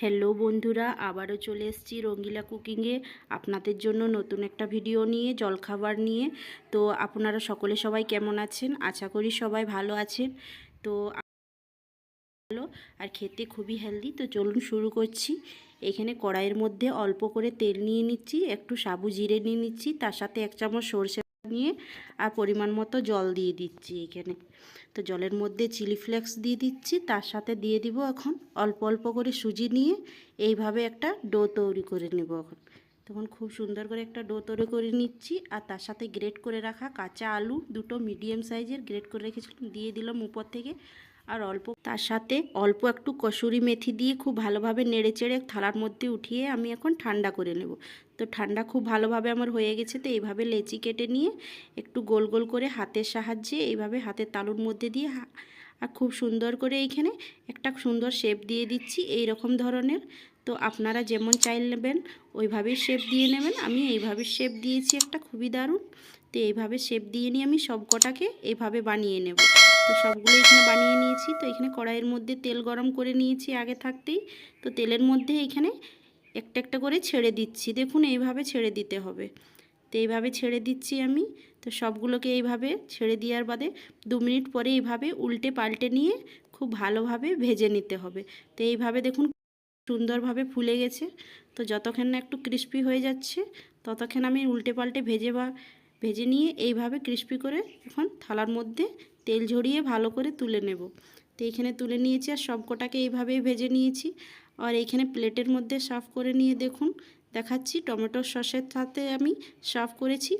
Hello বন্ধুরা, আবারও চলে এসেছি রঙ্গিলা কুকিংয়ে আপনাদের জন্য নতুন একটা ভিডিও নিয়ে, জলখাবার নিয়ে। তো আপনারা সকলে সবাই কেমন আছেন? আশা করি সবাই ভালো আছেন। তো ভালো আর খেতে খুবই হেলদি তো চলুন শুরু করছি। এখানে কড়াইয়ের মধ্যে অল্প করে তেল নিয়ে নিচ্ছি, একটু সাবু জিরে নিয়ে নিচ্ছি, তার সাথে এক চামচ সর্ষে নিয়ে আর পরিমাণ মতো জল দিয়ে দিচ্ছি এখানে। তো জলের মধ্যে চিলি ফ্লেক্স দিয়ে দিচ্ছি, তার সাথে দিয়ে দিব এখন অল্প অল্প করে সুজি নিয়ে এইভাবে একটা ডো তৈরি করে নেব এখন। তখন খুব সুন্দর করে একটা ডো তৈরি করে নিচ্ছি আর তার সাথে গ্রেট করে রাখা কাঁচা আলু দুটো মিডিয়াম সাইজের গ্রেট করে রেখেছিলাম, দিয়ে দিলাম উপর থেকে আর অল্প, তার সাথে অল্প একটু কসুরি মেথি দিয়ে খুব ভালোভাবে নেড়ে চেড়ে থালার মধ্যে উঠিয়ে আমি এখন ঠান্ডা করে নেব। তো ঠান্ডা খুব ভালোভাবে আমার হয়ে গেছে, তো এইভাবে লেচি কেটে নিয়ে একটু গোল গোল করে হাতের সাহায্যে এইভাবে হাতের তালুর মধ্যে দিয়ে আর খুব সুন্দর করে এইখানে একটা সুন্দর শেপ দিয়ে দিচ্ছি এই রকম ধরনের। তো আপনারা যেমন চাইল নেবেন ওইভাবেই শেপ দিয়ে নেবেন। আমি এইভাবে শেপ দিয়েছি একটা, খুবই দারুণ। তো এইভাবে শেপ দিয়ে নিয়ে আমি সব কটাকে এইভাবে বানিয়ে নেব। তো সবগুলো এখানে বানিয়ে নিয়েছি। তো এখানে কড়াইয়ের মধ্যে তেল গরম করে নিয়েছি আগে থাকতেই। তো তেলের মধ্যে এখানে একটা একটা করে ছেড়ে দিচ্ছি। দেখুন, এইভাবে ছেড়ে দিতে হবে। তো এইভাবে ছেড়ে দিচ্ছি আমি। তো সবগুলোকে এইভাবে ছেড়ে দেওয়ার বাদে দু মিনিট পরে এইভাবে উল্টে পাল্টে নিয়ে খুব ভালোভাবে ভেজে নিতে হবে। তো এইভাবে দেখুন, সুন্দরভাবে ফুলে গেছে। তো যতক্ষণ না একটু ক্রিস্পি হয়ে যাচ্ছে, ততক্ষণ আমি উল্টে পাল্টে ভেজে বা, ভেজে নিয়ে এইভাবে ক্রিস্পি করে এখন থালার মধ্যে তেল ঝরিয়ে ভালো করে তুলে নেব। তো এইখানে তুলে নিয়েছি আর সবকটাকে এইভাবেই ভেজে নিয়েছি। আর এইখানে প্লেটের মধ্যে সার্ভ করে নিয়ে দেখুন, দেখাচ্ছি টমেটো সসের সাথে আমি সার্ভ করেছি।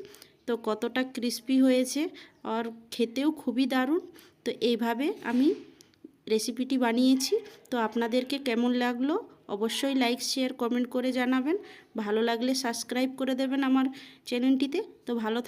তো কতটা ক্রিস্পি হয়েছে আর খেতেও খুবই দারুণ। তো এইভাবে আমি রেসিপিটি বানিয়েছি। তো আপনাদেরকে কেমন লাগল অবশ্যই লাইক, শেয়ার, কমেন্ট করে জানাবেন। ভালো লাগলে সাবস্ক্রাইব করে দেবেন আমার চ্যানেলটিতে। তো ভালো থাক